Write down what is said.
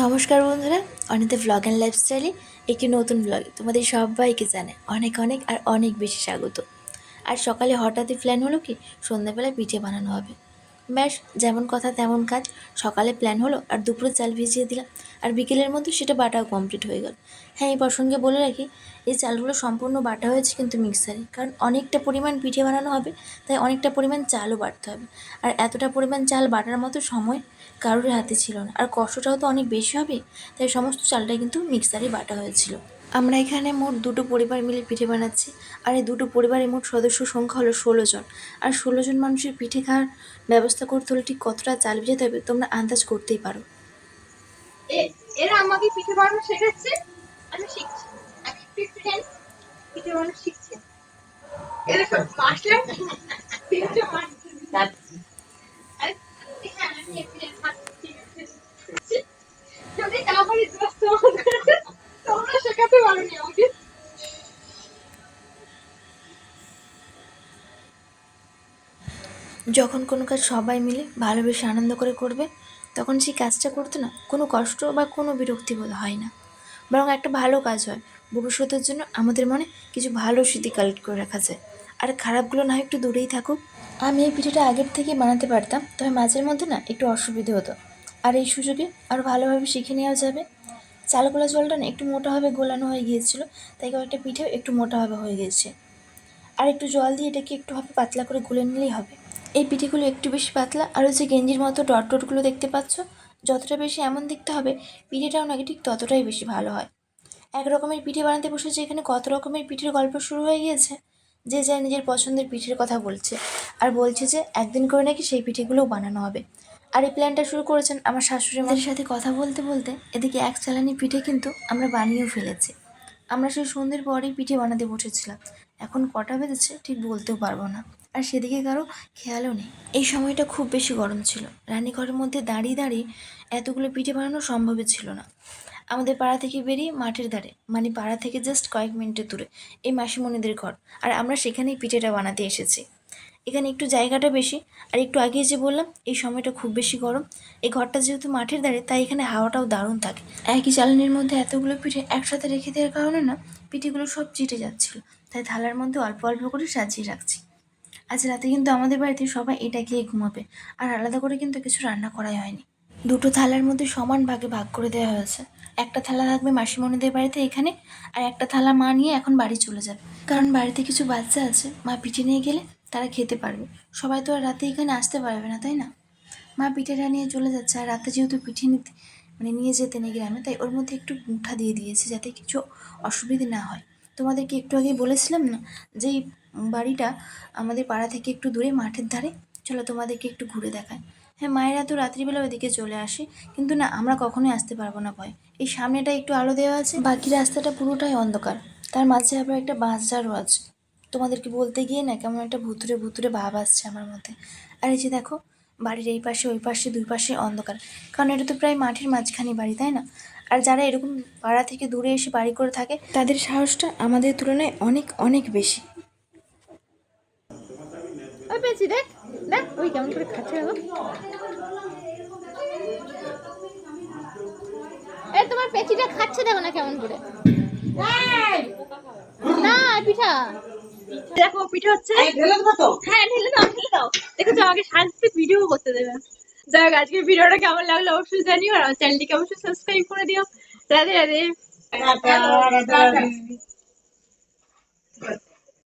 নমস্কার বন্ধুরা, Anita blog and লাইফস্টাইলে একটি নতুন ব্লগ তোমাদের সবাইকে জানে অনেক অনেক আর অনেক বেশি স্বাগত। আর সকালে হঠাৎই প্ল্যান হলো কি, সন্ধ্যাবেলায় পিঠে বানানো হবে। ব্যাস, যেমন কথা তেমন কাজ। সকালে প্ল্যান হলো আর দুপুরে চাল ভিজিয়ে দিলাম। আর বিকেলের মধ্যে সেটা বাটাও কমপ্লিট হয়ে গেল। হ্যাঁ এই প্রসঙ্গে বলে রাখি, এই চালগুলো সম্পূর্ণ বাটা হয়েছে কিন্তু মিক্সারে কারণ অনেকটা পরিমাণ পিঠে বানানো হবে, তাই অনেকটা পরিমাণ চালও বাটতে হবে। আর এতটা পরিমাণ চাল বাটার মতো সময় কারোর হাতে ছিল না। আর কষ্টটাও তো অনেক বেশি হবে, তাই সমস্ত চালটাই কিন্তু মিক্সারে বাটা হয়েছিল। আমরা এখানে মোট দুটো পরিবার মিলে পিঠে বানাচ্ছি। আর এই দুটো পরিবারের মোট সদস্য সংখ্যা হলো ষোলো জন। আর ষোলো জন মানুষের পিঠে খাওয়ার ব্যবস্থা করতে হলে ঠিক কতটা চাল ভিজাতে হবে তোমরা আন্দাজ করতেই পারো। এরা আমাকে পিঠে বানানো শেখাচ্ছে, আমি শিখছি। পিঠে বানানো শিখছি। যখন কোনো কাজ সবাই মিলে ভালোবেসে আনন্দ করে করবে, তখন সেই কাজটা করতে না কোনো কষ্ট বা কোনো বিরক্তি বোধ হয় না। বরং একটা ভালো কাজ হয়। ভবিষ্যতের জন্য আমাদের মনে কিছু ভালো স্মৃতি কালেক্ট করে রাখা যায়। আর খারাপগুলো না একটু দূরেই থাকুক। আমি এই পিঠেটা আগের থেকেই বানাতে পারতাম, তবে মাঝের মধ্যে না একটু অসুবিধে হতো। আর এই সুযোগে আরও ভালোভাবে শিখে নেওয়া যাবে। চালগোলা জলটা না একটু মোটাভাবে গোলানো হয়ে গিয়েছিল, তাই কয়েকটা পিঠেও একটু মোটাভাবে হয়ে গেছে। আর একটু জল দিয়ে এটাকে একটুভাবে পাতলা করে গুলে নিলেই হবে। এই পিঠেগুলো একটু বেশি পাতলা, আর যে গেঞ্জির মতো ডট ডটগুলো দেখতে পাচ্ছ, যতটা বেশি এমন দেখতে হবে, পিঠেটাও নাকি ঠিক ততটাই বেশি ভালো হয়। এক রকমের পিঠে বানাতে বসেছে এখানে কত রকমের পিঠের গল্প শুরু হয়ে গিয়েছে, যে যায় নিজের পছন্দের পিঠের কথা বলছে, আর বলছে যে একদিন করে নাকি সেই পিঠেগুলোও বানানো হবে। আর এই প্ল্যানটা শুরু করেছেন আমার শাশুড়ি মায়ের সাথে কথা বলতে বলতে এদিকে এক চালানি পিঠে কিন্তু আমরা বানিয়েও ফেলেছি। আমরা সেই সন্ধ্যের পরেই পিঠে বানাতে বসেছিলাম। এখন কটা বেজেছে ঠিক বলতেও পারব না। আর সেদিকে কারও খেয়ালও নেই। এই সময়টা খুব বেশি গরম ছিল। রান্নাঘরের মধ্যে দাঁড়িয়ে দাঁড়িয়ে এতগুলো পিঠে বানানো সম্ভবই ছিল না। আমাদের পাড়া থেকে বেরিয়ে মাঠের ধারে মানে পাড়া থেকে জাস্ট কয়েক মিনিটের দূরে, এই মাসিমণিদের ঘর। আর আমরা সেখানেই পিঠেটা বানাতে এসেছি। এখানে একটু জায়গাটা বেশি, আর একটু আগে যে বললাম, এই সময়টা খুব বেশি গরম। এই ঘরটা যেহেতু মাঠের ধারে, তাই এখানে হাওয়াটাও দারুণ থাকে। একই চালনির মধ্যে এতগুলো পিঠে একসাথে রেখে দেওয়ার কারণে না, পিঠেগুলো সব চিটে যাচ্ছিল। তাই থালার মধ্যে অল্প অল্প করে সাজিয়ে রাখছি। আজ রাতে কিন্তু আমাদের বাড়িতে সবাই এটা খেয়ে ঘুমাবে। আর আলাদা করে কিন্তু কিছু রান্না করাই হয়নি। দুটো থালার মধ্যে সমান ভাগে ভাগ করে দেওয়া হয়েছে। একটা থালা থাকবে মাসিমণিদের বাড়িতে এখানে, আর একটা থালা মা নিয়ে এখন বাড়ি চলে যাবে। কারণ বাড়িতে কিছু বাচ্চা আছে, মা পিঠে নিয়ে গেলে তারা খেতে পারবে। সবাই তো আর রাতে এখানে আসতে পারবে না, তাই না? মা পিঠেটা নিয়ে চলে যাচ্ছে, আর রাতে যেহেতু পিঠে নিতে মানে নিয়ে যেতে নেই গ্রামে, তাই ওর মধ্যে একটু মুঠা দিয়ে দিয়েছে যাতে কিছু অসুবিধে না হয়। তোমাদেরকে একটু আগে বলেছিলাম না যে বাড়িটা আমাদের পাড়া থেকে একটু দূরে, মাঠের ধারে। চলো তোমাদেরকে একটু ঘুরে দেখায় হ্যাঁ মায়েরা তো রাত্রিবেলা ওইদিকে চলে আসে, কিন্তু না, আমরা কখনোই আসতে পারব না ভয়। এই সামনেটা একটু আলো দেওয়া আছে, বাকি রাস্তাটা পুরোটাই অন্ধকার। তার মাঝে আবার একটা বাঁশঝাড়ও আছে। তোমাদেরকে বলতে গিয়ে না, কেমন একটা ভুতুরে ভুতুরে ভাব আসছে আমার মধ্যে আর এই যে দেখো, বাড়ির এই পাশে, ওই পাশে, দুই পাশে অন্ধকার। কারণ এটা তো প্রায় মাঠের মাঝখানে বাড়ি, তাই না? আর যারা এরকম পাড়া থেকে দূরে এসে বাড়ি করে থাকে, তাদের সাহসটা আমাদের তুলনায় অনেক অনেক বেশি। পেয়েছি দেখ দেখ ওই কেমন করে খাচ্ছে দেখো। এই তোমার পেঁচিটা খাচ্ছে দেখো না কেমন করে। না পিঠা। দেখো পিঠা হচ্ছে হ্যাঁ ঢেলে দাও ঢেলে দাও। দেখো তো আমাকে সাজতে ভিডিও করতে দেবে। যাই হোক আজকে ভিডিওটা কেমন লাগল অবশ্যই জানিও আর চ্যানেলটিকে অবশ্যই সাবস্ক্রাইব করে দিও। রাধে রাধে।